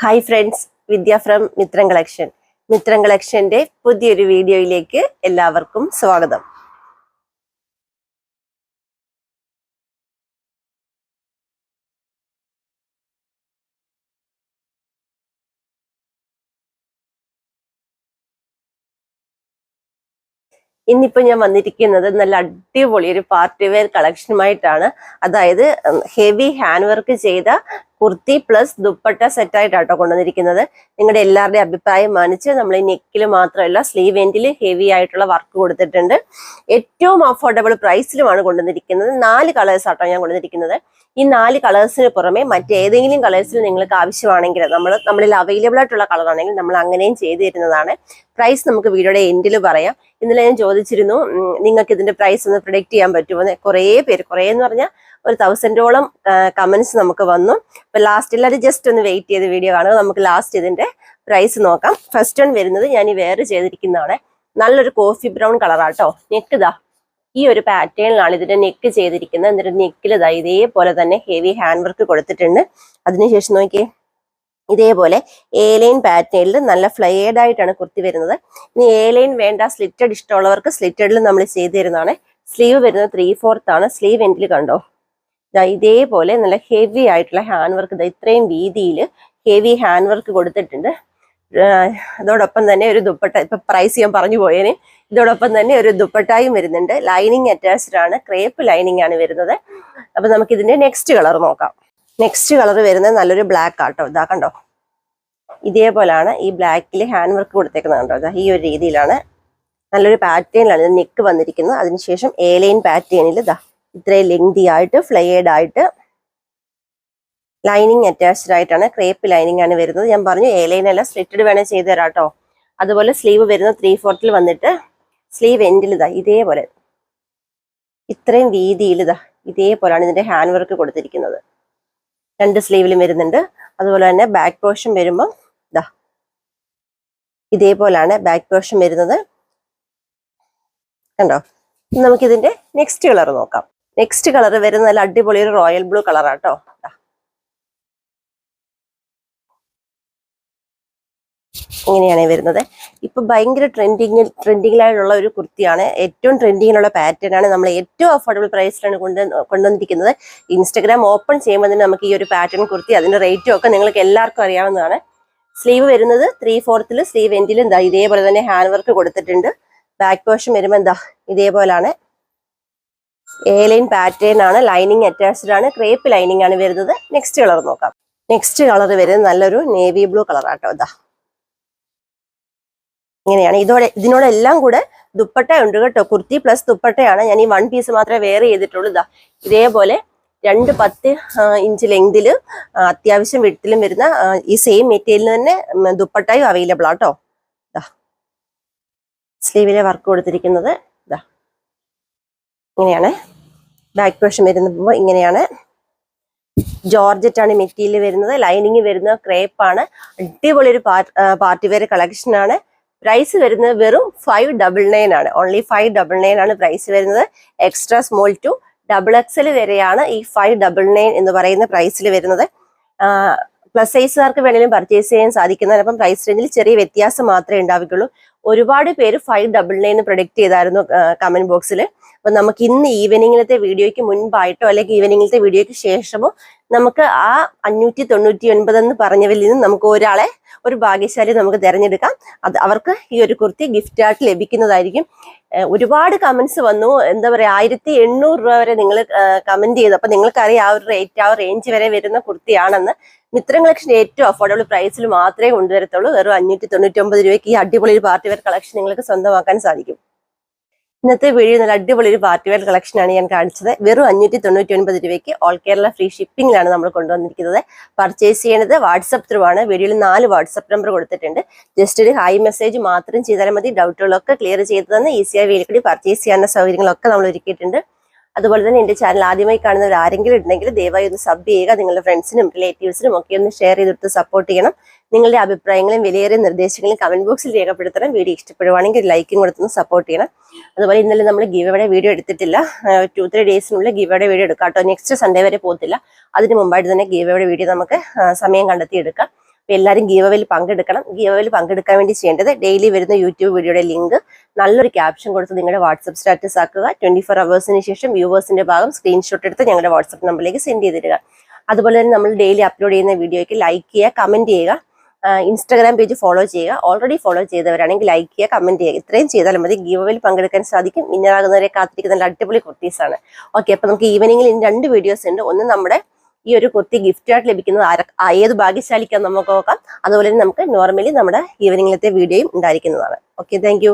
Hi friends Vidya from Mithram collection Mithram കളക്ഷന്റെ പുതിയൊരു വീഡിയോയിലേക്ക് എല്ലാവർക്കും സ്വാഗതം. ഇന്നിപ്പോൾ ഞാൻ വന്നിരിക്കുന്നത് നല്ല അടിപൊളി ഒരു പാർട്ടി വെയർ കളക്ഷനുമായിട്ടാണ് അതായത് ഹെവി ഹാൻഡ് വർക്ക് ചെയ്ത കുർത്തി പ്ലസ് ദുപ്പട്ട സെറ്റ് ആയിട്ടാട്ടോ കൊണ്ടുവന്നിരിക്കുന്നത്. നിങ്ങളുടെ എല്ലാവരുടെയും അഭിപ്രായം മാനിച്ച് നമ്മൾ ഈ നെക്കിൽ മാത്രമല്ല സ്ലീവ് എൻഡിൽ ഹെവി ആയിട്ടുള്ള വർക്ക് കൊടുത്തിട്ടുണ്ട്. ഏറ്റവും അഫോർഡബിൾ പ്രൈസിലുമാണ് കൊണ്ടുവന്നിരിക്കുന്നത്. നാല് കളേഴ്സ് ആട്ടോ ഞാൻ കൊണ്ടുവന്നിരിക്കുന്നത്. ഈ നാല് കളേഴ്സിന് പുറമെ മറ്റേതെങ്കിലും കളേഴ്സിൽ നിങ്ങൾക്ക് ആവശ്യമാണെങ്കിൽ നമ്മൾ നമ്മളിൽ അവൈലബിൾ ആയിട്ടുള്ള കളറാണെങ്കിൽ നമ്മൾ അങ്ങനെയും ചെയ്തു തരുന്നതാണ്. പ്രൈസ് നമുക്ക് വീഡിയോയുടെ എൻഡിൽ പറയാം. ഇന്നലെ ഞാൻ ചോദിച്ചിരുന്നു നിങ്ങൾക്ക് ഇതിന്റെ പ്രൈസ് ഒന്ന് പ്രൊഡക്റ്റ് ചെയ്യാൻ പറ്റുമോ കുറേ പേര് കുറേ എന്ന് പറഞ്ഞാൽ ഒരു തൗസൻഡോളം കമൻസ് നമുക്ക് വന്നു. അപ്പൊ ലാസ്റ്റ് എല്ലാവരും ജസ്റ്റ് ഒന്ന് വെയിറ്റ് ചെയ്ത് വീഡിയോ കാണുക. നമുക്ക് ലാസ്റ്റ് ഇതിന്റെ പ്രൈസ് നോക്കാം. ഫസ്റ്റ് വൺ വരുന്നത് ഞാൻ ഈ വേറെ ചെയ്തിരിക്കുന്നതാണ്. നല്ലൊരു കോഫി ബ്രൗൺ കളറാട്ടോ നെക്ക് ഇതാ. ഈ ഒരു പാറ്റേണിലാണ് ഇതിന്റെ നെക്ക് ചെയ്തിരിക്കുന്നത്. എന്നിട്ട് നെക്കിൽ ഇതാ ഇതേപോലെ തന്നെ ഹെവി ഹാൻഡ് വർക്ക് കൊടുത്തിട്ടുണ്ട്. അതിനുശേഷം നോക്കിയേ. ഇതേപോലെ ഏലൈൻ ലൈൻ പാറ്റേണിൽ നല്ല ഫ്ലയേഡ് ആയിട്ടാണ് കുർത്തി വരുന്നത്. ഇനി ഏലൈൻ ലൈൻ വേണ്ട സ്ലിറ്റഡ് ഇഷ്ടമുള്ളവർക്ക് സ്ലിറ്റഡിൽ നമ്മൾ ചെയ്തു തരുന്നതാണ്. സ്ലീവ് വരുന്നത് ത്രീ ഫോർത്ത് ആണ്. സ്ലീവ് എൻഡിൽ കണ്ടോ? ഇതേപോലെ നല്ല ഹെവി ആയിട്ടുള്ള ഹാൻഡ് വർക്ക് ദാ ഇത്രയും വീതിയിൽ ഹെവി ഹാൻഡ് വർക്ക് കൊടുത്തിട്ടുണ്ട്. അതോടൊപ്പം തന്നെ ഒരു ദുപ്പട്ട ഇപ്പൊ പ്രൈസ് ഞാൻ പറഞ്ഞു പോയേന്. ഇതോടൊപ്പം തന്നെ ഒരു ദുപ്പട്ടായും വരുന്നുണ്ട്. ലൈനിങ് അറ്റാച്ച്ഡ് ആണ്. ക്രേപ്പ് ലൈനിങ് ആണ് വരുന്നത്. അപ്പൊ നമുക്ക് ഇതിന്റെ നെക്സ്റ്റ് കളർ നോക്കാം. നെക്സ്റ്റ് കളർ വരുന്നത് നല്ലൊരു ബ്ലാക്ക് ആട്ടോ. ഇതാ കണ്ടോ? ഇതേപോലാണ് ഈ ബ്ലാക്കിൽ ഹാൻഡ് വർക്ക് കൊടുത്തേക്കുന്നത് കണ്ടോ? ഇതാ ഈ ഒരു രീതിയിലാണ്. നല്ലൊരു പാറ്റേണിലാണ് ഇത് നെക്ക് വന്നിരിക്കുന്നത്. അതിനുശേഷം എ ലൈൻ പാറ്റേണിൽ ഇതാ ഇത്രയും ലെങ്തി ആയിട്ട് ഫ്ലയേഡ് ആയിട്ട് ലൈനിങ് അറ്റാച്ച്ഡ് ആയിട്ടാണ് ക്രേപ്പ് ലൈനിങ് ആണ് വരുന്നത്. ഞാൻ പറഞ്ഞു എ ലൈൻ അല്ല സ്ലിറ്റഡ് വേണേൽ ചെയ്ത് തരാം കേട്ടോ അതുപോലെ സ്ലീവ് വരുന്നത് ത്രീ ഫോർത്തിൽ വന്നിട്ട് സ്ലീവ് എൻഡിൽ ഇതാ ഇതേപോലെ. ഇത്രയും വീതിയിൽ ഇതാ ഇതേപോലെയാണ് ഇതിന്റെ ഹാൻഡ് വർക്ക് കൊടുത്തിരിക്കുന്നത്. രണ്ട് സ്ലീവിലും വരുന്നുണ്ട്. അതുപോലെ തന്നെ ബാക്ക് പോർഷൻ വരുമ്പോൾ ഇതാ ഇതേപോലാണ് ബാക്ക് പോർഷൻ വരുന്നത്. കണ്ടോ? നമുക്കിതിന്റെ നെക്സ്റ്റ് കളർ നോക്കാം. നെക്സ്റ്റ് കളർ വരുന്ന നല്ല അടിപൊളി ഒരു റോയൽ ബ്ലൂ കളറാട്ടോ ഇങ്ങനെയാണ് വരുന്നത്. ഇപ്പൊ ഭയങ്കര ട്രെൻഡിങ് ട്രെൻഡിങ്ങിലായുള്ള ഒരു കുർത്തിയാണ്. ഏറ്റവും ട്രെൻഡിങ്ങിലുള്ള പാറ്റേൺ ആണ് നമ്മൾ ഏറ്റവും അഫോർഡബിൾ പ്രൈസിലാണ് കൊണ്ട് കൊണ്ടുവന്നിരിക്കുന്നത്. ഇൻസ്റ്റഗ്രാം ഓപ്പൺ ചെയ്യുമ്പോൾ തന്നെ നമുക്ക് ഈ ഒരു പാറ്റേൺ കുർത്തി അതിന്റെ റേറ്റും ഒക്കെ നിങ്ങൾക്ക് എല്ലാവർക്കും അറിയാവുന്നതാണ്. സ്ലീവ് വരുന്നത് ത്രീ ഫോർത്തിൽ സ്ലീവ് എന്താ ഇതേപോലെ തന്നെ ഹാൻഡ് വർക്ക് കൊടുത്തിട്ടുണ്ട്. ബാക്ക് പോർഷൻ വരുമ്പോൾ എന്താ ഇതേപോലാണ്. എ ലൈൻ പാറ്റേൺ ആണ് ലൈനിങ് അറ്റാച്ച്ഡ് ആണ് ക്രേപ്പ് ലൈനിങ് ആണ് വരുന്നത്. നെക്സ്റ്റ് കളർ നോക്കാം. നെക്സ്റ്റ് കളർ വരുന്നത് നല്ലൊരു നേവി ബ്ലൂ കളർ ആട്ടോ ഇതാ. ഇങ്ങനെയാണ്. ഇതോടെ ഇതിനോടെല്ലാം കൂടെ ദുപ്പട്ട ഉണ്ട് കേട്ടോ. കുർത്തി പ്ലസ് ദുപ്പട്ടയാണ്. ഞാൻ ഈ വൺ പീസ് മാത്രമേ വെയർ ചെയ്തിട്ടുള്ളൂ ഇതാ. ഇതേപോലെ രണ്ട് പത്ത് ഇഞ്ച് ലെങ്തിൽ അത്യാവശ്യം വിട്ടിലും വരുന്ന ഈ സെയിം മെറ്റീരിയലിൽ തന്നെ ദുപ്പട്ടയും അവൈലബിൾ ആട്ടോ ഇതാ. സ്ലീവിലെ വർക്ക് കൊടുത്തിരിക്കുന്നത്. ഇതാ. ഇങ്ങനെയാണ്. ബാക്ക് പോർഷൻ വരുമ്പോൾ ഇങ്ങനെയാണ്. ജോർജറ്റ് ആണ് മെറ്റീരിയൽ വരുന്നത്. ലൈനിങ് വരുന്നത് ക്രേപ്പാണ് അടിപൊളി ഒരു പാർട്ടി വെയർ കളക്ഷൻ ആണ്. പ്രൈസ് വരുന്നത് വെറും ഫൈവ് ഡബിൾ നയൻ ആണ്. ഓൺലി ഫൈവ് ഡബിൾ നയൻ ആണ് പ്രൈസ് വരുന്നത്. Extra small to double XL വരെയാണ് ഈ ഫൈവ് ഡബിൾ നയൻ എന്ന് പറയുന്ന പ്രൈസിൽ വരുന്നത്. പ്ലസ് സൈസുകാർക്ക് വേണമെങ്കിലും പർച്ചേസ് ചെയ്യാൻ സാധിക്കുന്നതാണ്. അപ്പം പ്രൈസ് റേഞ്ചിൽ ചെറിയ വ്യത്യാസം മാത്രമേ ഉണ്ടാവുകയുള്ളൂ. ഒരുപാട് പേര് ഫൈവ് ഡബിൾ നയൻ പ്രൊഡക്റ്റ് ചെയ്തായിരുന്നു കമന്റ് ബോക്സിൽ അപ്പൊ നമുക്ക് ഇന്ന് ഈവനിങ്ങിലത്തെ വീഡിയോയ്ക്ക് മുൻപായിട്ടോ അല്ലെങ്കിൽ ഈവനിങ്ങിലത്തെ വീഡിയോയ്ക്ക് ശേഷമോ നമുക്ക് ആ അഞ്ഞൂറ്റി തൊണ്ണൂറ്റി ഒൻപത് എന്ന് പറഞ്ഞവരിൽ നിന്ന് നമുക്ക് ഒരാളെ ഒരു ഭാഗ്യശാലി നമുക്ക് തിരഞ്ഞെടുക്കാം. അത് അവർക്ക് ഈ ഒരു കുർത്തി ഗിഫ്റ്റ് ആയിട്ട് ലഭിക്കുന്നതായിരിക്കും. ഒരുപാട് കമന്റ്സ് വന്നു. എന്താ പറയാ ആയിരത്തി എണ്ണൂറ് രൂപ വരെ നിങ്ങൾ കമന്റ് ചെയ്തു. അപ്പൊ നിങ്ങൾക്കറിയാം ആ ഒരു റേറ്റ് ആ റേഞ്ച് വരെ വരുന്ന കുർത്തിയാണെന്ന്. മിത്രം കളക്ഷൻ ഏറ്റവും അഫോർഡബിൾ പ്രൈസിൽ മാത്രമേ കൊണ്ടുവരത്തുള്ളൂ. വെറും അഞ്ഞൂറ്റി തൊണ്ണൂറ്റി ഒമ്പത് രൂപയ്ക്ക് ഈ അടിപൊളി പാർട്ടി വെയർ കളക്ഷൻ നിങ്ങൾക്ക് സ്വന്തമാക്കാൻ സാധിക്കും. ഇന്നത്തെ വീഡിയോ നല്ല അടിപൊളി ഒരു പാർട്ടി വെയർ കളക്ഷനാണ് ഞാൻ കാണിച്ചത്. വെറും അഞ്ഞൂറ്റി തൊണ്ണൂറ്റി ഒൻപത് രൂപയ്ക്ക് ഓൾ കേരള ഫ്രീ ഷിപ്പിംഗിലാണ് നമ്മൾ കൊണ്ടുവന്നിരിക്കുന്നത്. പർച്ചേസ് ചെയ്യുന്നത് വാട്സപ്പ് ത്രൂ ആണ്. വീഡിയോയിൽ നാല് വാട്സപ്പ് നമ്പർ കൊടുത്തിട്ടുണ്ട്. ജസ്റ്റ് ഒരു ഹൈ മെസ്സേജ് മാത്രം ചെയ്താൽ മതി. ഡൗട്ടുകളൊക്കെ ക്ലിയർ ചെയ്ത് തന്നെ ഈസിയായി വീട്ടിൽ കൂടി പർച്ചേസ് ചെയ്യാനുള്ള സൗകര്യങ്ങളൊക്കെ നമ്മൾ ഒരുക്കിയിട്ടുണ്ട്. അതുപോലെ തന്നെ എന്റെ ചാനൽ ആദ്യമായി കാണുന്നവർ ആരെങ്കിലും ഉണ്ടെങ്കിൽ ദയവായി ഒന്ന് സബ് ചെയ്യുക. നിങ്ങളുടെ ഫ്രണ്ട്സിനും റിലേറ്റീവ്സിനും ഒക്കെ ഒന്ന് ഷെയർ ചെയ്തെടുത്ത് സപ്പോർട്ട് ചെയ്യണം. നിങ്ങളുടെ അഭിപ്രായങ്ങളും വിലയേറിയ നിർദ്ദേശങ്ങളും കമന്റ് ബോക്സിൽ രേഖപ്പെടുത്തണം. വീഡിയോ ഇഷ്ടപ്പെടുവാണെങ്കിൽ ലൈക്കും കൊടുത്തൊന്ന് സപ്പോർട്ട് ചെയ്യണം. അതുപോലെ ഇന്നലെ നമ്മൾ ഗീവയുടെ വീഡിയോ എടുത്തിട്ടില്ല. ടു ത്രീ ഡേയ്സിനുള്ളിൽ ഗീവയുടെ വീഡിയോ എടുക്കാം കേട്ടോ. നെക്സ്റ്റ് സൺഡേ വരെ പോകത്തില്ല. അതിന് മുമ്പായിട്ട് തന്നെ ഗീവയുടെ വീഡിയോ നമുക്ക് സമയം കണ്ടെത്തി എടുക്കാം. എല്ലാവരും ഗീവവയിൽ പങ്കെടുക്കണം. ഗീവവയിൽ പങ്കെടുക്കാൻ വേണ്ടി ചെയ്യേണ്ടത് ഡെയിലി വരുന്ന യൂട്യൂബ് വീഡിയോയുടെ ലിങ്ക് നല്ലൊരു ക്യാപ്ഷൻ കൊടുത്ത് നിങ്ങളുടെ വാട്സപ്പ് സ്റ്റാറ്റസ് ആക്കുക. ട്വന്റി ഫോർ അവേഴ്സിന് ശേഷം വ്യൂവേഴ്സിന്റെ ഭാഗം സ്ക്രീൻഷോട്ട് എടുത്ത് ഞങ്ങളുടെ വാട്സപ്പ് നമ്പറിലേക്ക് സെൻഡ് ചെയ്തിടുക. അതുപോലെ തന്നെ നമ്മൾ ഡെയിലി അപ്ലോഡ് ചെയ്യുന്ന വീഡിയോയ്ക്ക് ലൈക്ക് ചെയ്യുക കമന്റ് ചെയ്യുക. ഇൻസ്റ്റാഗ്രാം പേജ് ഫോളോ ചെയ്യുക. ഓൾറെഡി ഫോളോ ചെയ്തവരാണെങ്കിൽ ലൈക്ക് ചെയ്യുക കമന്റ് ചെയ്യുക. ഇത്രയും ചെയ്താലും മതി. ഗീവവിൽ പങ്കെടുക്കാൻ സാധിക്കും. വിന്നറാകുന്നവരെ കാത്തിരിക്കുന്ന നല്ല അടിപൊളി കുർത്തീസാണ് ഓക്കെ അപ്പൊ നമുക്ക് ഈവനിങ്ങിൽ ഇനി രണ്ട് വീഡിയോസ് ഉണ്ട്. ഒന്ന് നമ്മുടെ ഈ ഒരു കുർത്തി ഗിഫ്റ്റ് ആയിട്ട് ലഭിക്കുന്നത് ഏത് ഭാഗ്യശാലിക്കാൻ നമുക്ക് നോക്കാം. അതുപോലെ തന്നെ നമുക്ക് നോർമലി നമ്മുടെ ഈവനിങ്ങിലത്തെ വീഡിയോയും ഉണ്ടായിരിക്കുന്നതാണ്. Okay thank